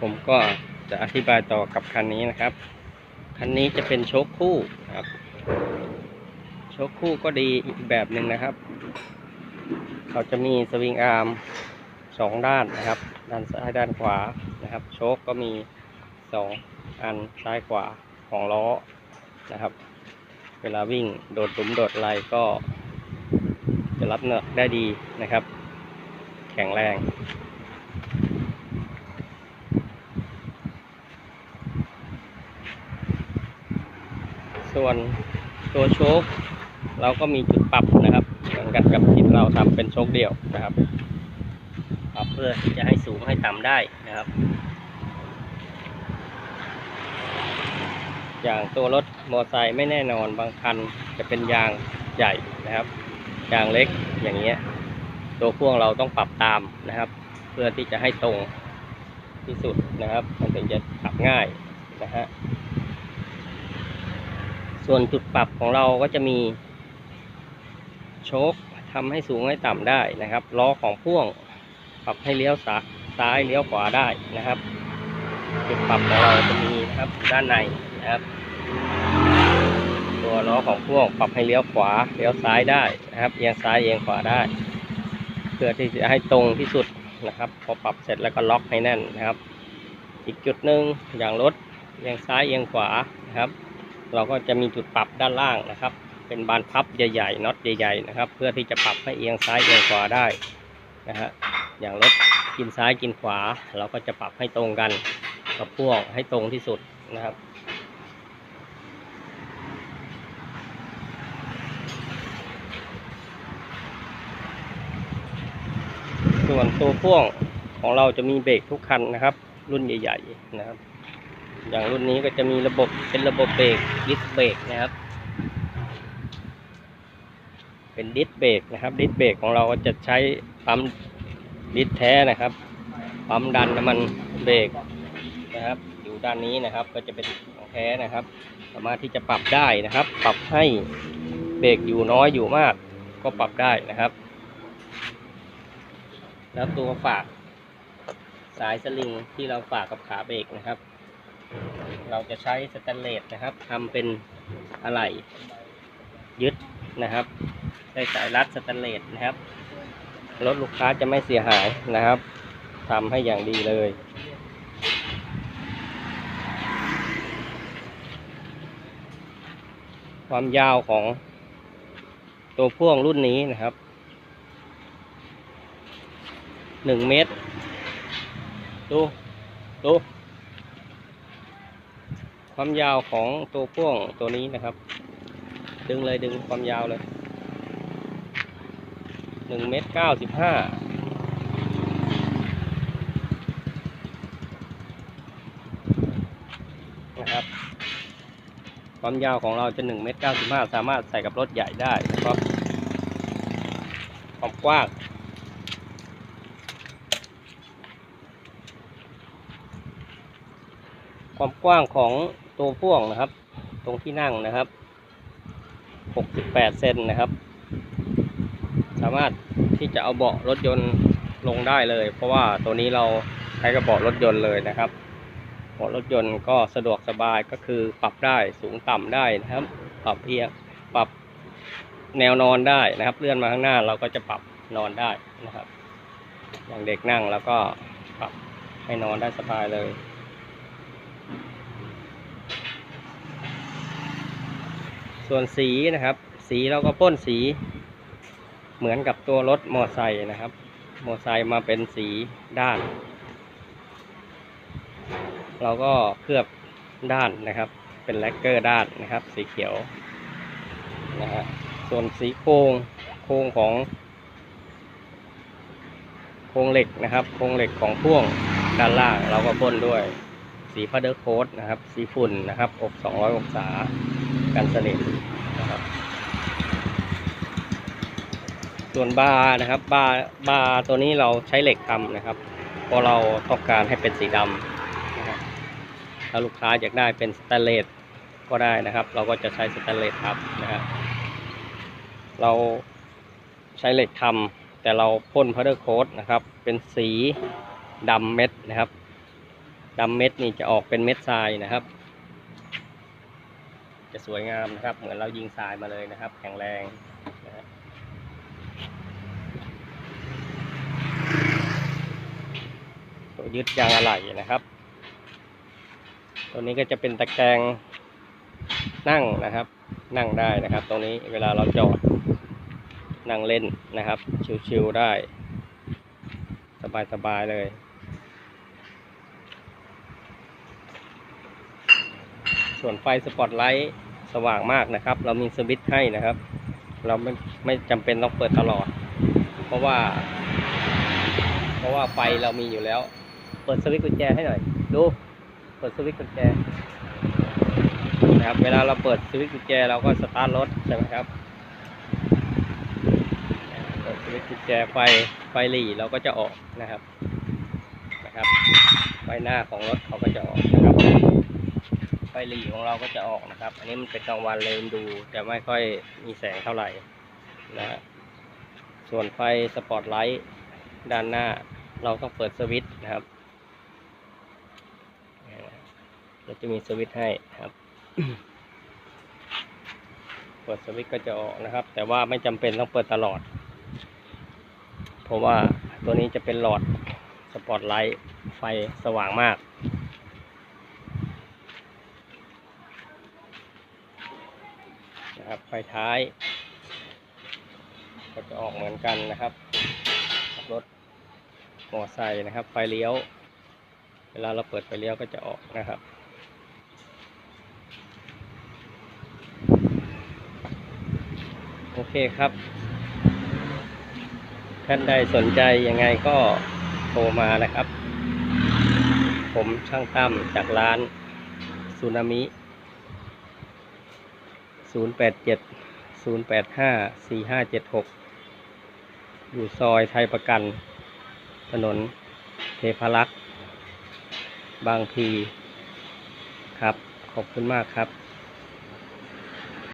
ผมก็จะอธิบายต่อกับคันนี้นะครับ คันนี้จะเป็นโชคคู่นะครับ โชคคู่ก็ดีอีกแบบหนึ่งนะครับ เขาจะมีสวิงอาร์มสองด้านนะครับ ด้านซ้ายด้านขวานะครับ โชคก็มีสองอันซ้ายขวาของล้อนะครับ เวลาวิ่งโดดหลุมโดดไรก็ จะรับเนื้อได้ดีนะครับ แข็งแรง ส่วนตัวโชคเราก็มีจุดปรับนะครับเหมือนกันกับที่เราทำเป็นโชคเดี่ยวนะครับปรับเพื่อที่จะให้สูงให้ต่ำได้นะครับ อย่างตัวรถมอไซค์ไม่แน่นอนบางคันจะเป็นยางใหญ่นะครับยางเล็กอย่างเงี้ยตัวพ่วงเราต้องปรับตามนะครับ เพื่อที่จะให้ตรงที่สุดนะครับ มันถึงจะขับง่ายนะฮะ ส่วนจุดปรับของเราก็จะมีโชคทำให้สูงให้ต่ำได้นะครับล้อของพ่วงปรับให้เลี้ยวซ้ายซ้ายเลี้ยวขวาได้นะครับ จุดปรับของเราจะมีนะครับด้านในนะครับ ตัวล้อของพ่วงปรับให้เลี้ยวขวาเลี้ยวซ้ายได้นะครับเอียงซ้ายเอียงขวาได้เพื่อที่จะให้ตรงที่สุดนะครับ พอปรับเสร็จแล้วก็ล็อกให้แน่นนะครับ อีกจุดหนึ่งอย่างรถเอียงซ้ายเอียงขวานะครับ เราก็จะมีจุดปรับด้านล่างนะครับ เป็นบานพับใหญ่ๆน็อตใหญ่ๆนะครับ เพื่อที่จะปรับให้เอียงซ้ายเอียงขวาได้นะฮะอย่างรถกินซ้ายกินขวา เราก็จะปรับให้ตรงกันกับพ่วงให้ตรงที่สุดนะครับส่วนตัวพ่วงของเราจะมีเบรกทุกคันนะครับ รุ่นใหญ่ ๆ นะครับ อย่างรุ่นนี้ก็จะมีระบบเป็นระบบเบรกดิสเบรกนะครับ เป็นดิสเบรกนะครับดิสเบรกของเราก็จะใช้ปั๊มดิสแท้นะครับปั๊มดันน้ำมันเบรกนะครับอยู่ด้านนี้นะครับก็จะเป็นของแท้นะครับ สามารถที่จะปรับได้นะครับ ปรับให้เบรกอยู่น้อยอยู่มาก ก็ปรับได้นะครับ แล้วตัวฝากสายสลิงที่เราฝากกับขาเบรกนะครับ เราจะใช้สแตนเลสนะครับทำเป็นอะไหล่ยึดนะครับใช้สายรัดสแตนเลสนะครับรถลูกค้าจะไม่เสียหายนะครับทำให้อย่างดีเลยความยาวของตัวพ่วงรุ่นนี้นะครับหนึ่งเมตร ดู ดู ความยาวของตัวพ่วงตัวนี้นะครับ ดึงเลยดึงความยาวเลยหนึ่งเมตรเก้าสิบห้านะครับ ความยาวของเราจะหนึ่งเมตรเก้าสิบห้าสามารถใส่กับรถใหญ่ได้นะครับความกว้างความกว้างของ ตัวพ่วงนะครับ ตรงที่นั่งนะครับ 68 เซนนะครับ สามารถที่จะเอาเบาะรถยนต์ลงได้เลย เพราะว่าตัวนี้เราใช้กับเบาะรถยนต์เลยนะครับเบาะรถยนต์ก็สะดวกสบายก็คือปรับได้สูงต่ำได้นะครับ ปรับเอียงปรับแนวนอนได้นะครับ เลื่อนมาข้างหน้าเราก็จะปรับนอนได้นะครับ อย่างเด็กนั่งแล้วก็ปรับให้นอนได้สบายเลย ส่วนสีนะครับ สีเราก็พ่นสี เหมือนกับตัวรถมอไซค์นะครับ มอไซค์มาเป็นสีด้าน เราก็เคลือบด้านนะครับ เป็นแลกเกอร์ด้านนะครับ สีเขียวนะฮะส่วนสีโครงโครงของ โครงเหล็กนะครับ โครงเหล็กของพ่วงด้านล่างเราก็พ่นด้วย สีพัดเดอร์โค้ดนะครับ สีฝุ่นนะครับ อบ 200 องศา กันสนิทนะครับ ส่วนบาร์นะครับ บาร์ บาร์ตัวนี้เราใช้เหล็กทำนะครับ เพราะเราต้องการให้เป็นสีดำนะครับ ถ้าลูกค้าอยากได้เป็นสแตนเลสก็ได้นะครับ เราก็จะใช้สแตนเลสทับนะครับ เราใช้เหล็กทำแต่เราพ่นพัดเดอร์โค้ดนะครับ เป็นสีดำเม็ดนะครับ ดำเม็ดนี่จะออกเป็นเม็ดทรายนะครับ จะสวยงามนะครับ เหมือนเรายิงทรายมาเลยนะครับ แข็งแรงนะฮะตัวยึดยางอะไหล่นะครับ ตัวนี้ก็จะเป็นตะแกรงนั่งนะครับ นั่งได้นะครับ ตรงนี้เวลาเราจอดนั่งเล่นนะครับ ชิวๆได้ สบายๆเลย ส่วนไฟสปอตไลท์สว่างมากนะครับ เรามีสวิตช์ให้นะครับ เราไม่ไม่จำเป็นต้องเปิดตลอด เพราะว่า เพราะว่าไฟเรามีอยู่แล้ว เปิดสวิตช์กุญแจให้หน่อย ดู เปิดสวิตช์กุญแจนะครับ เวลาเราเปิดสวิตช์กุญแจเราก็สตาร์ทรถใช่ไหมครับเปิดสวิตช์กุญแจไฟไฟหลีเราก็จะออกนะครับนะครับไฟหน้าของรถเขาก็จะออกนะครับ ไฟหลีของเราก็จะออกนะครับ อันนี้มันเป็นกลางวันเลยมันดูจะไม่ค่อยมีแสงเท่าไหร่นะส่วนไฟสปอตไลท์ด้านหน้าเราต้องเปิดสวิตช์นะครับเราจะมีสวิตช์ให้ครับเปิดสวิตช์ก็จะออกนะครับ แต่ว่าไม่จำเป็นต้องเปิดตลอด เพราะว่าตัวนี้จะเป็นหลอดสปอตไลท์ไฟสว่างมาก นะครับไฟท้าย ก็จะออกเหมือนกันนะครับขับ รถมอไซค์นะครับ ไฟเลี้ยว เวลาเราเปิดไฟเลี้ยวก็จะออกนะครับโอเคครับ ท่านใดสนใจยังไงก็โทรมานะครับ ผมช่างตั้มจากร้านซูนามิ 0 8 7 0 8 5 4 5 7 6อยู่ซอยไทยประกัน ถนนเทพารักษ์บางพี ครับ ขอบคุณมากครับ